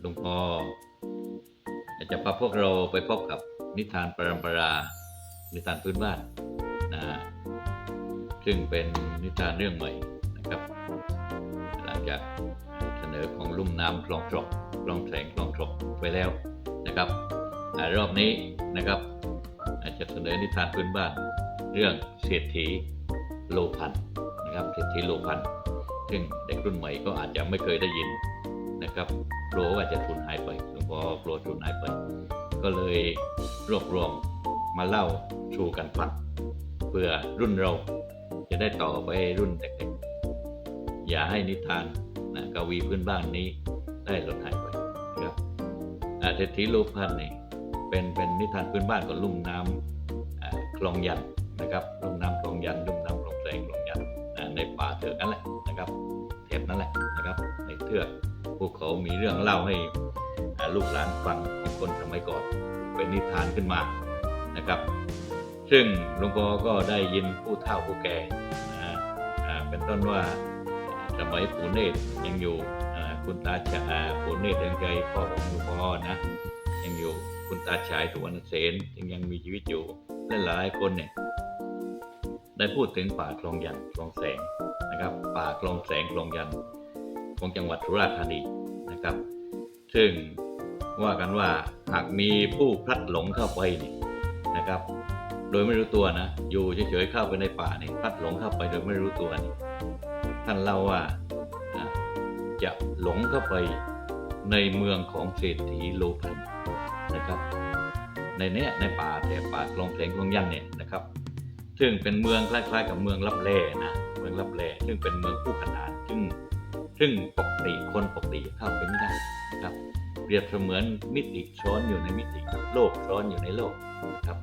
หลวงพ่ออาจะพาพวกเราไปพบกับนิทานปรำปรา นิทานพื้นบ้านนะซึ่งเป็นนิทานเรื่องใหม่นะครับ หลังจากเสนอของลุ่มน้ำคลองตรอกคลองแสงคลองตรอกไปแล้วนะครับอ่ารอบนี้นะครับอาจจะเสนอนิทานพื้นบ้าน เรื่องเศรษฐีโลพันนะครับเศรษฐีโลพันซึ่งเด็กรุ่นใหม่ก็อาจจะไม่เคยได้ยิน นะครับกลัวว่าจะทุนหายไปหลวงพ่อกลัวทุนหายไป ก็เลยรวบรวมมาเล่าสู่กันฟังเพื่อรุ่นเราจะได้ต่อไปให้รุ่นเด็กๆอย่าให้นิทานนะกวีพื้นบ้านนี้ได้หลดหายไปนะครับเศรษฐีโลพันธ์นี่เป็นเป็นนิทานพื้นบ้านของลุ่มน้ำคลองยันนะครับลุ่มน้ำคลองยันลุ่มน้ำคลองแสงคลองยันในป่าเถือกนั่นแหละนะครับแถบนั่นแหละนะครับในเทือก พวกเขามีเรื่องเล่าให้ลูกหลานฟังของคนสมัยก่อนเป็นนิทานขึ้นมานะครับ ซึ่งหลวงพ่อก็ได้ยินผู้เฒ่าผู้แก่นะเป็นต้นว่าสมัยปู่เนตรยังอยู่คุณตาชาปู่เนตรยังใจพ่อของหลวงพ่อนะยังอยู่คุณตาชายสุวรรณเสนยังยังมีชีวิตอยู่และหลายคนเนี่ยได้พูดถึงป่าคลองยันคลองแสงนะครับ ป่าคลองแสงคลองยัน ของจังหวัดสุราษฎร์ธานีนะครับ ซึ่งว่ากันว่าหากมีผู้พลัดหลงเข้าไปนี่นะครับ โดยไม่รู้ตัวนะ อยู่เฉยๆเข้าไปในป่านี่พลัดหลงเข้าไปโดยไม่รู้ตัวนี่ท่านเล่าว่าจะหลงเข้าไปในเมืองของเศรษฐีโลพันนะครับ ในเนี้ยในป่าแถบป่าคลองแสงคลองยันเนี่ยนะครับ ซึ่งเป็นเมืองคล้ายๆ กับเมืองลับแลนะเมืองลับแลซึ่งเป็นเมืองคู่ขนานซึ่ง ซึ่งปกติคนปกติเข้าไปไม่ได้นะครับเปรียบเสมือนมิติซ้อนอยู่ในมิติโลกซ้อนอยู่ในโลกนะครับ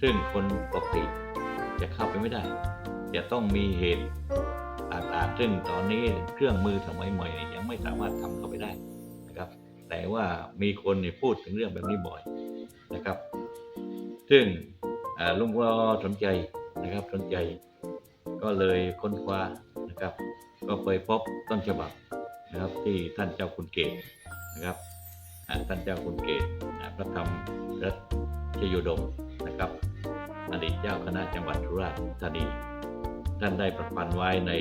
ซึ่งคนปกติจะเข้าไปไม่ได้ จะต้องมีเหตุต่างๆซึ่งตอนนี้เครื่องมือสมัยใหม่ยยังไม่สามารถทำเข้าไปได้นะครับ แต่ว่ามีคนเนี่ยพูดถึงเรื่องแบบนี้บ่อยนะครับ ซึ่งลุงก็สนใจนะครับสนใจ ก็เลยค้นคว้านะครับ ก็ไปพบต้นฉบับนะครับที่ท่านเจ้าคุณเกศนะครับท่านเจ้าคุณเกศพระธรรมรัชโยดมนะครับอดีตเจ้าคณะจังหวัดสุราษฎร์ธานี ท่านได้ประพันธ์ไว้ใน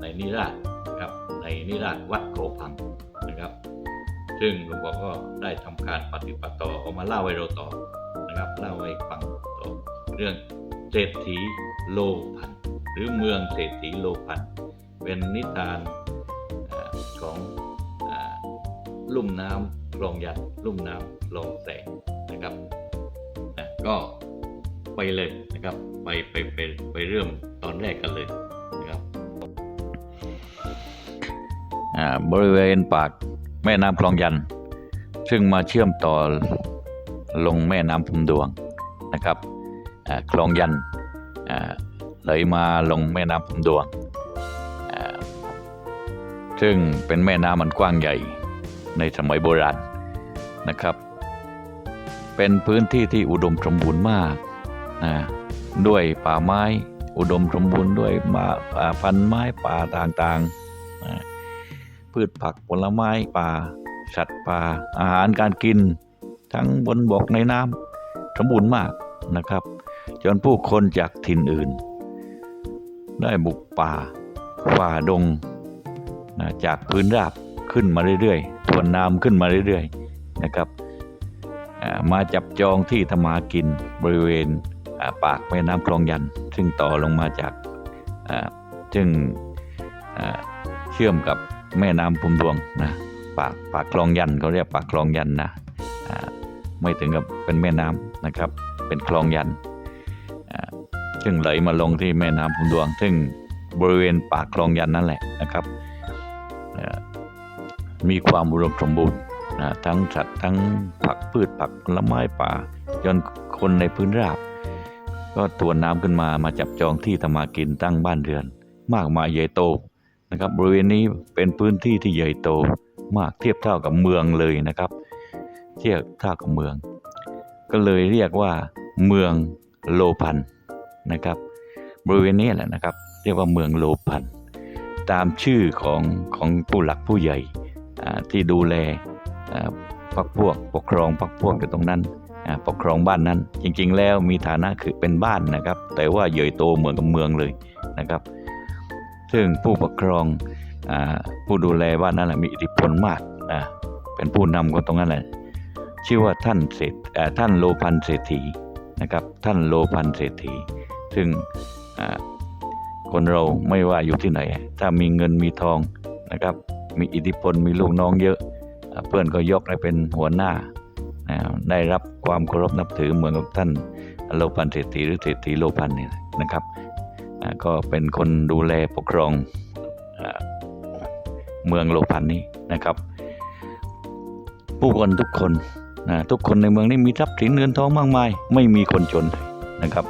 ในนิราศนะครับในนิราศวัดโขพังนะครับ ซึ่งหลวงพ่อก็ได้ทำการปฏิบัติต่อเอามาเล่าให้เราต่อนะครับเล่าให้ฟังต่อเรื่องเศรษฐีโลพันหรือเมืองเศรษฐีโลพันธ เป็นนิทานอของอลุ่มน้ำคลองยันลุ่มน้ำคลองแสงนะครับนะก็ไปเลยนะครับไปไปไปไปเริ่มตอนแรกกันเลยนะครับบริเวณปากแม่น้ำคลองยัน ซึ่งมาเชื่อมต่อลงแม่น้ำพุมดวงนะครับคลองยันไหลมาลงแม่น้ำพุมดวง ซึ่งเป็นแม่น้ำมันกว้างใหญ่ในสมัยโบราณนะครับ เป็นพื้นที่ที่อุดมสมบูรณ์มากนะด้วยป่าไม้อุดมสมบูรณ์ด้วยมาอ่าพันไม้ป่าต่างๆนะพืชผักผลไม้ป่า สัตว์ป่าอาหารการกิน ทั้งบนบกในน้ำสมบูรณ์มากนะครับ จนผู้คนจากถิ่นอื่น ได้บุกป่าฝ่าดง จากพื้นราบขึ้นมาเรื่อยๆทวนน้ำขึ้นมาเรื่อยๆนะครับมาจับจองที่ทำมากินบริเวณปากแม่น้ำคลองยัน ซึ่งต่อลงมาจากซึ่งเชื่อมกับแม่น้ำพุมดวงนะปากปากคลองยันเขาเรียกปากคลองยันนะไม่ถึงกับเป็นแม่น้ำนะครับ เป็นคลองยันซึ่งไหลมาลงที่แม่น้ำพุมดวง ซึ่งบริเวณปากคลองยันนั่นแหละนะครับ อ่ามีความอุดมสมบูรณ์นะทั้งสัตว์ทั้งผักพืชผักผลไม้ป่าจนคนในพื้นราบ ก็ทวนน้ำขึ้นมามาจับจองที่ทำมากินตั้งบ้านเรือน มากมายใหญ่โตนะครับบริเวณนี้เป็นพื้นที่ที่ใหญ่โตมากเทียบเท่ากับเมืองเลยนะครับ เทียบเท่ากับเมือง ก็เลยเรียกว่าเมืองโลพันนะครับ บริเวณนี้แหละนะครับ เรียกว่าเมืองโลพัน ตามชื่อของของผู้หลักผู้ใหญ่อ่าที่ดูแลอ่าพรรคพวกปกครองพรรคพวกอยู่ตรงนั้นอ่าปกครองบ้านนั้น จริงๆ แล้วมีฐานะคือเป็นบ้านนะครับ แต่ว่าใหญ่โตเหมือนกับเมืองเลยนะครับ ซึ่งผู้ปกครองอาผู้ดูแลบ้านนั้นแหละมีอิทธิพลมากอ่าเป็นผู้นำก็ตรงนั้นแหละชื่อว่าท่านเศรษฐอ่าท่านโลพันธ์เศรษฐีนะครับ ท่านโลพันธ์เศรษฐีซึ่งอ่า คนเราไม่ว่าอยู่ที่ไหน ถ้ามีเงินมีทองนะครับ มีอิทธิพลมีลูกน้องเยอะเพื่อนก็ยกให้เป็นหัวหน้าได้รับความเคารพนับถือเหมือนกับท่านโลพันธ์เศรษฐีหรือเศรษฐีโลพันธ์เนี่ยนะครับก็เป็นคนดูแลปกครองเมืองโลพันธ์นี้นะครับ ผู้คนทุกคนนะทุกคนในเมืองนี้มีทรัพย์สินเงินทองมากมาย ไม่มีคนจนนะครับ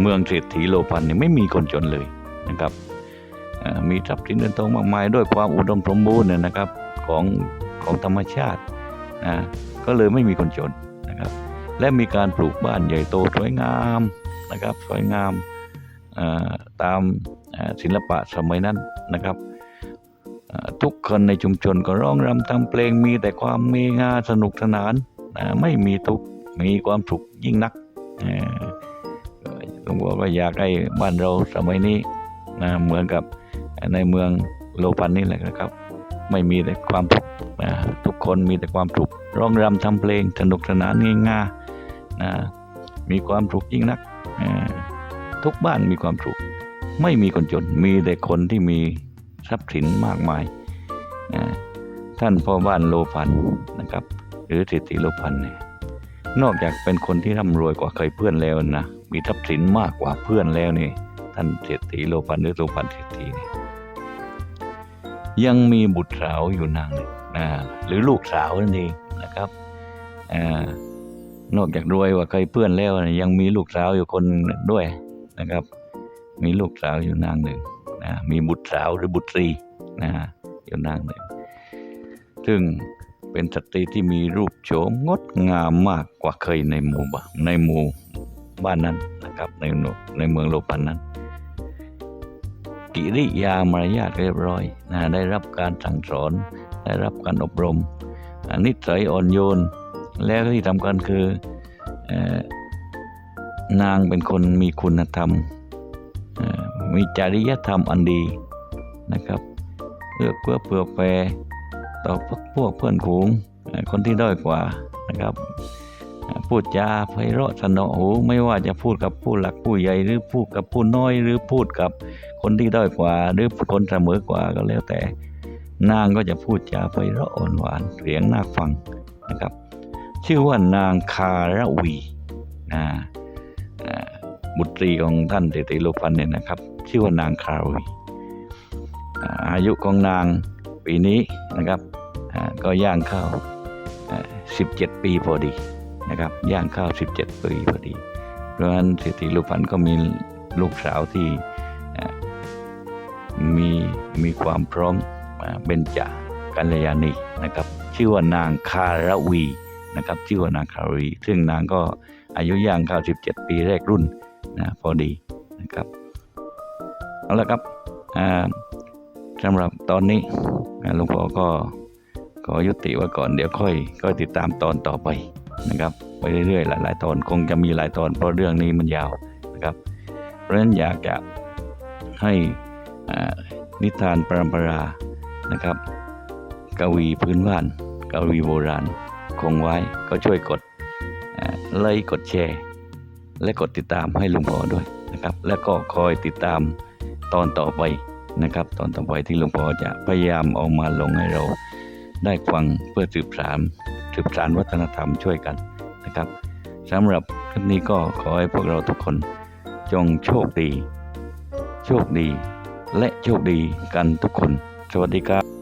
เมืองเศรษฐีโลพันธ์นี่ไม่มีคนจนเลย นะครับมีทรัพย์สินเงินทองมากมายด้วยความอุดมสมบูรณ์เนี่ยนะครับของของธรรมชาตินะก็เลยไม่มีคนจนนะครับ และมีการปลูกบ้านใหญ่โตสวยงามนะครับ สวยงามตามศิลปะสมัยนั้นนะครับทุกคนในชุมชนก็ร้องรำทำเพลงมีแต่ความมีงาสนุกสนานไม่มีทุกมีความสุขยิ่งนักอ่าหลวงพ่อก็อยากให้บ้านเราสมัยนี้ นะเหมือนกับในเมืองโลปันนี่แหละนะครับ ไม่มีแต่ความทุกข์นะทุกคนมีแต่ความสุขร้องรำทำเพลงสนุกสนานง่ายๆนะมีความสุขยิ่งนักทุกบ้านมีความสุขไม่มีคนจน มีแต่คนที่มีทรัพย์สินมากมายนะท่านพ่อบ้านโลพันนะครับ หรือเศรษฐีโลพันเนี่ยนอกจากเป็นคนที่ร่ำรวยกว่าเคยเพื่อนแล้วนะมีทรัพย์สินมากกว่าเพื่อนแล้วนี่ ท่านเศรษฐีโลปันหรือโลปันเศรษฐีนี่ยังมีบุตรสาวอยู่นางหนึ่งนะหรือลูกสาวนั่นเองนะครับอนอกจากรวยว่าเคยเพื่อนแล้วนะยังมีลูกสาวอยู่คนด้วยนะครับ มีลูกสาวอยู่นางหนึ่งนะมีบุตรสาวหรือบุตรีนะอยู่นางหนึ่งซึ่งเป็นสตรีที่มีรูปโฉมงดงามมากกว่าเคยในหมู่บ้านในหมู่บ้านนั้นนะครับในในเมืองโลปันนั้น กิริยามารยาทเรียบร้อยนะได้รับการสั่งสอน ได้รับการอบรม นิสัยอ่อนโยน แล้วที่สำคัญคืออนางเป็นคนมีคุณธรรม มีจริยธรรมอันดีนะครับเอื้อเพื่อเผื่อแผ่ต่อพวกเพื่อนฝูงคนที่ด้อยกว่านะครับ พูดจาไพเราะสนอหูไม่ว่าจะพูดกับผู้หลักผู้ใหญ่หรือพูดกับผู้น้อยหรือพูดกับคนที่ด้อยกว่า หรือคนเสมอกว่าก็แล้วแต่ นางก็จะพูดจาไพเราะอ่อนหวานเสียงน่าฟังนะครับ ชื่อว่านางคาระวีนะบุตรีของท่านเศรษฐีโลพันเนี่ยนะครับ ชื่อว่านางคารวีอายุของนางปีนี้นะครับก็ย่างเข้าอ่า17 ปีพอดี นะครับย่างข้าว 17 ปีพอดี เพราะฉะนั้นเศรษฐีลูกพันธ์ก็มีลูกสาวที่มีมีความพร้อมเบญจกัลยาณีนะครับ ชื่อว่านางคารวีนะครับชื่อว่านางคารวี ซึ่งนางก็อายุย่างข้าว 17 ปีแรกรุ่นนะพอดีนะครับเอาละครับสำหรับตอนนี้หลวงพ่อก็ขอยุติไว้ก่อนเดี๋ยวค่อยก็ติดตามตอนต่อไป นะครับไปเรื่อยๆ หลาย ๆ ตอนคงจะมีหลายตอนเพราะเรื่องนี้มันยาวนะครับ เพราะฉะนั้นอยากจะให้นิทานปรำปรานะครับ กวีพื้นบ้าน กวีโบราณ คงไว้ก็ช่วยกดไลค์กดแชร์ และกดติดตามให้ลุงพ่อด้วยนะครับ และก็คอยติดตามตอนต่อไปนะครับ ตอนต่อไปที่หลวงพ่อจะพยายามเอามาลงให้เราได้ฟังเพื่อสืบสาน สืบสานวัฒนธรรมช่วยกันนะครับสำหรับคลิปนี้ก็ขอให้พวกเราทุกคน จงโชคดี โชคดี และโชคดีกันทุกคน สวัสดีครับ